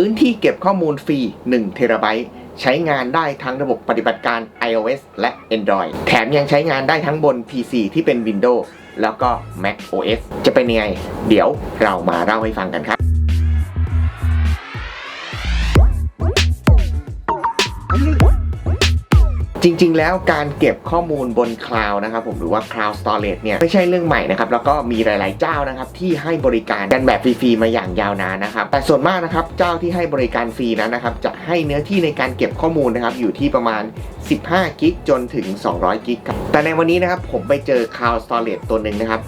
พื้นที่เก็บข้อมูลฟรี1เทราไบต์ใช้งานได้ทั้งระบบปฏิบัติการ iOS และ Android แถมยังใช้งานได้ทั้งบน PC ที่เป็น Windows แล้วก็ Mac OS จะเป็นยังไง เดี๋ยวเรามาเล่าให้ฟังกันครับ จริง ๆ แล้วการเก็บข้อมูลบนคลาวด์นะครับผมหรือว่า Cloud Storage เนี่ยไม่ใช่เรื่องใหม่นะครับแล้วก็มีหลาย ๆ เจ้านะครับที่ให้บริการกันแบบฟรี ๆ มาอย่างยาวนานนะครับแต่ส่วนมากนะครับเจ้าที่ให้บริการฟรีนั้นนะครับจะให้เนื้อที่ในการเก็บข้อมูลนะครับอยู่ที่ประมาณ 15 กิกจนถึง 200 กิกครับแต่ในวันนี้นะครับผมไปเจอ Cloud Storage ตัวหนึ่งนะครับ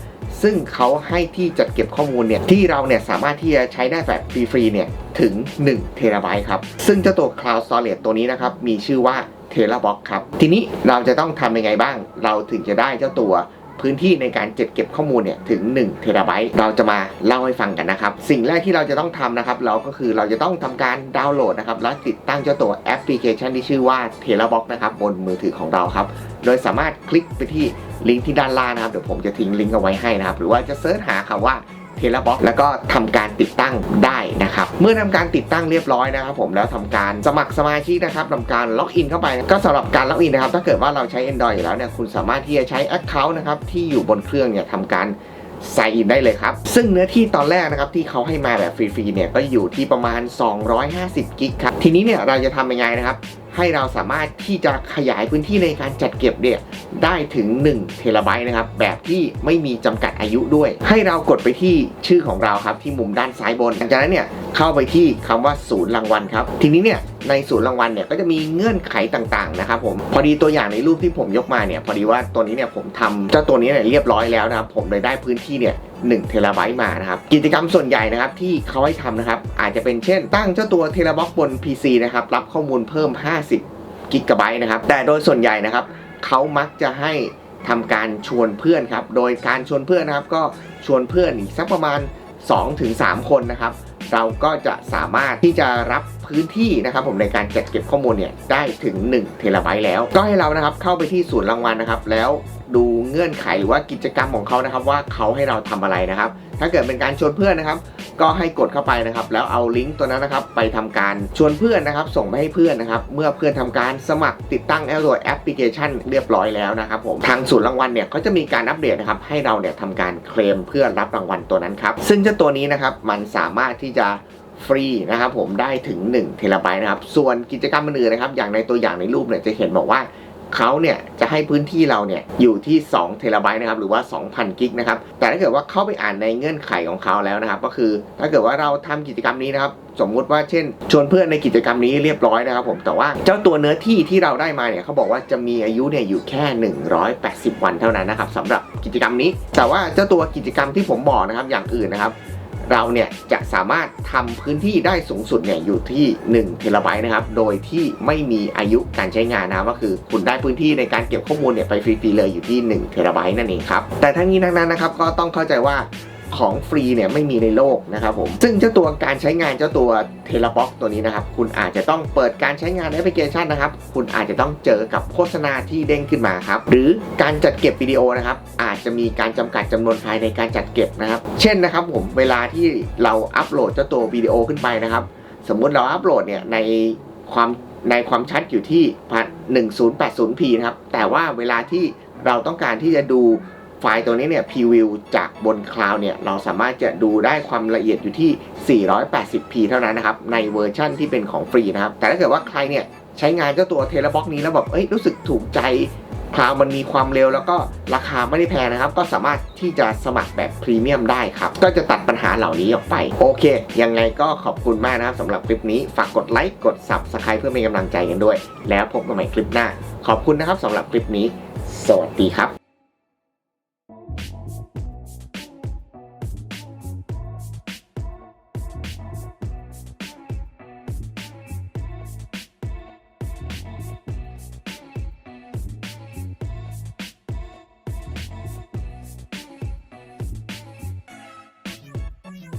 ซึ่งเขาให้ที่จัดเก็บข้อมูลเนี่ยที่เราเนี่ยสามารถที่จะใช้ได้แบบฟรีๆเนี่ยถึง1เทราไบต์ครับซึ่งเจ้าตัว Cloud Storage ตัวนี้นะครับมีชื่อว่า t e r a b o x ครับ ทีนี้เราจะต้องทำยังไงบ้าง เราถึงจะได้เจ้าตัวพื้นที่ในการจัดเก็บข้อมูลเนี่ยถึง1เทราไบต์เราจะมาเล่าให้ฟังกันนะครับ สิ่งแรกที่เราจะต้องทำนะครับ เราก็คือเราจะต้องทำการดาวน์โหลดนะครับ และติดตั้งเจ้าตัวแอปพลิเคชันที่ชื่อว่า t e r a b o x นะครับบนมือถือของเราครับ โดยสามารถคลิกไปที่ลิงก์ที่ด้านล่างนะครับ เดี๋ยวผมจะทิ้งลิงก์เอาไว้ให้นะครับ หรือว่าจะเซิร์ชหาคำว่า เทเลบ็อกแล้วก็ทำการติดตั้งได้นะครับ เมื่อทำการติดตั้งเรียบร้อยนะครับผมแล้วทำการสมัครสมาชิกนะครับทำการล็อกอินเข้าไป ก็สำหรับการล็อกอินนะครับ ถ้าเกิดว่าเราใช้ Android อยู่แล้วเนี่ยคุณสามารถที่จะใช้ Account นะครับที่อยู่บนเครื่องเนี่ยทำการใส่อินได้เลยครับ ซึ่งเนื้อที่ตอนแรกนะครับที่เขาให้มาแบบฟรีๆเนี่ยก็อยู่ที่ประมาณ 250 กิกครับ ทีนี้เนี่ยเราจะทำยังไงนะครับ ให้เราสามารถที่จะขยายพื้นที่ในการจัดเก็บเนี่ยได้ถึง 1 เทราไบต์นะครับ แบบที่ไม่มีจำกัดอายุด้วย ให้เรากดไปที่ชื่อของเราครับที่มุมด้านซ้ายบนหลังจากนั้นเนี่ย เข้าไปที่คำว่าศูนย์รางวัลครับ ทีนี้เนี่ยในศูนย์รางวัลเนี่ยก็จะมีเงื่อนไขต่างๆนะครับผมพอดีตัวอย่างในรูปที่ผมยกมาเนี่ยพอดีว่าตัวนี้เนี่ยผมทำเจ้าตัวนี้เนี่ยเรียบร้อยแล้วนะครับผมเลยได้พื้นที่เนี่ย1เทราไบต์มานะครับกิจกรรมส่วนใหญ่นะครับที่เขาให้ทำนะครับอาจจะเป็นเช่น ตั้งเจ้าตัวเทราบ็อกบน PC นะครับรับข้อมูลเพิ่ม 50กิกะไบต์นะครับแต่โดยส่วนใหญ่นะครับเขามักจะให้ทำการชวนเพื่อนครับโดยการชวนเพื่อนนะครับก็ชวนเพื่อนอีกสักประมาณ 2-3 คนนะครับ เราก็จะสามารถที่จะรับพื้นที่นะครับผมในการจัดเก็บข้อมูลเนี่ยได้ถึง1เทราไบต์แล้ว ก็ให้เรานะครับเข้าไปที่ศูนย์รางวัลนะครับแล้วดูเงื่อนไขหรือว่ากิจกรรมของเขานะครับ ว่าเขาให้เราทำอะไรนะครับ ถ้าเกิดเป็นการชวนเพื่อนนะครับ ก็ให้กดเข้าไปนะครับ แล้วเอาลิงก์ตัวนั้นนะครับ ไปทำการชวนเพื่อนนะครับ ส่งไปให้เพื่อนนะครับ เมื่อเพื่อนทำการสมัครติดตั้งแอปแอปพลิเคชันเรียบร้อยแล้วนะครับผมทางศูนย์รางวัลเนี่ยก็จะมีการอัปเดตนะครับ ให้เราเนี่ยทำการเคลมเพื่อรับรางวัลตัวนั้นครับ ซึ่งเจ้าตัวนี้นะครับมันสามารถที่จะฟรีนะครับผมได้ถึง1เทราไบต์นะครับ ส่วนกิจกรรมอื่นๆนะครับ อย่างในตัวอย่างในรูปเนี่ยจะเห็นบอกว่า เขาเนี่ยจะให้พื้นที่เราเนี่ยอยู่ที่ 2 เทราไบต์นะครับหรือว่า 2,000 กิกนะครับแต่ถ้าเกิดว่าเข้าไปอ่านในเงื่อนไขของเขาแล้วนะครับ ก็คือถ้าเกิดว่าเราทำกิจกรรมนี้นะครับสมมุติว่าเช่น ชวนเพื่อนในกิจกรรมนี้เรียบร้อยนะครับผมแต่ว่าเจ้าตัวเนื้อที่ที่เราได้มาเนี่ยเขาบอกว่าจะมีอายุเนี่ยอยู่แค่ 180 วันเท่านั้นนะครับสำหรับกิจกรรมนี้ แต่ว่าเจ้าตัวกิจกรรมที่ผมบอกนะครับอย่างอื่นนะครับ เราเนี่ยจะสามารถทำพื้นที่ได้สูงสุดเนี่ยอยู่ที่ 1 เทราไบต์นะครับ โดยที่ไม่มีอายุการใช้งานนะก็คือคุณได้พื้นที่ในการเก็บข้อมูลเนี่ยไปฟรีๆเลยอยู่ที่ 1 เทราไบต์นั่นเองครับ แต่ทั้งนี้ทั้งนั้นนะครับก็ต้องเข้าใจว่า ของฟรีเนี่ยไม่มีในโลกนะครับผม ซึ่งเจ้าตัวการใช้งานเจ้าตัวเทเลบ็อกตัวนี้นะครับ คุณอาจจะต้องเปิดการใช้งานแอปพลิเคชันนะครับ คุณอาจจะต้องเจอกับโฆษณาที่เด้งขึ้นมาครับ หรือการจัดเก็บวิดีโอนะครับ อาจจะมีการจำกัดจำนวนไฟล์ในการจัดเก็บนะครับ เช่นนะครับผมเวลาที่เราอัปโหลดเจ้าตัววิดีโอขึ้นไปนะครับ สมมุติเราอัปโหลดเนี่ยในความในความชัดอยู่ที่ 1080p นะครับ แต่ว่าเวลาที่เราต้องการที่จะดู ไฟล์ตัวนี้เนี่ย preview จากบนคลาวด์เนี่ยเราสามารถจะดูได้ความละเอียดอยู่ที่ 480p เท่านั้นนะครับ ในเวอร์ชั่นที่เป็นของฟรีนะครับ แต่ถ้าเกิดว่าใครเนี่ยใช้งานเจ้าตัวเทเลบ็อกนี้แล้วแบบเอ้ยรู้สึกถูกใจคลาวมันมีความเร็วแล้วก็ราคาไม่ได้แพงนะครับ ก็สามารถที่จะสมัครแบบพรีเมียมได้ครับ ก็จะตัดปัญหาเหล่านี้ออกไป โอเค ยังไงก็ขอบคุณมากนะครับสำหรับคลิปนี้ ฝากกดไลค์กด Subscribe เพื่อเป็นกำลังใจกันด้วย แล้วพบกันใหม่คลิปหน้า ขอบคุณนะครับสำหรับคลิปนี้ สวัสดีครับ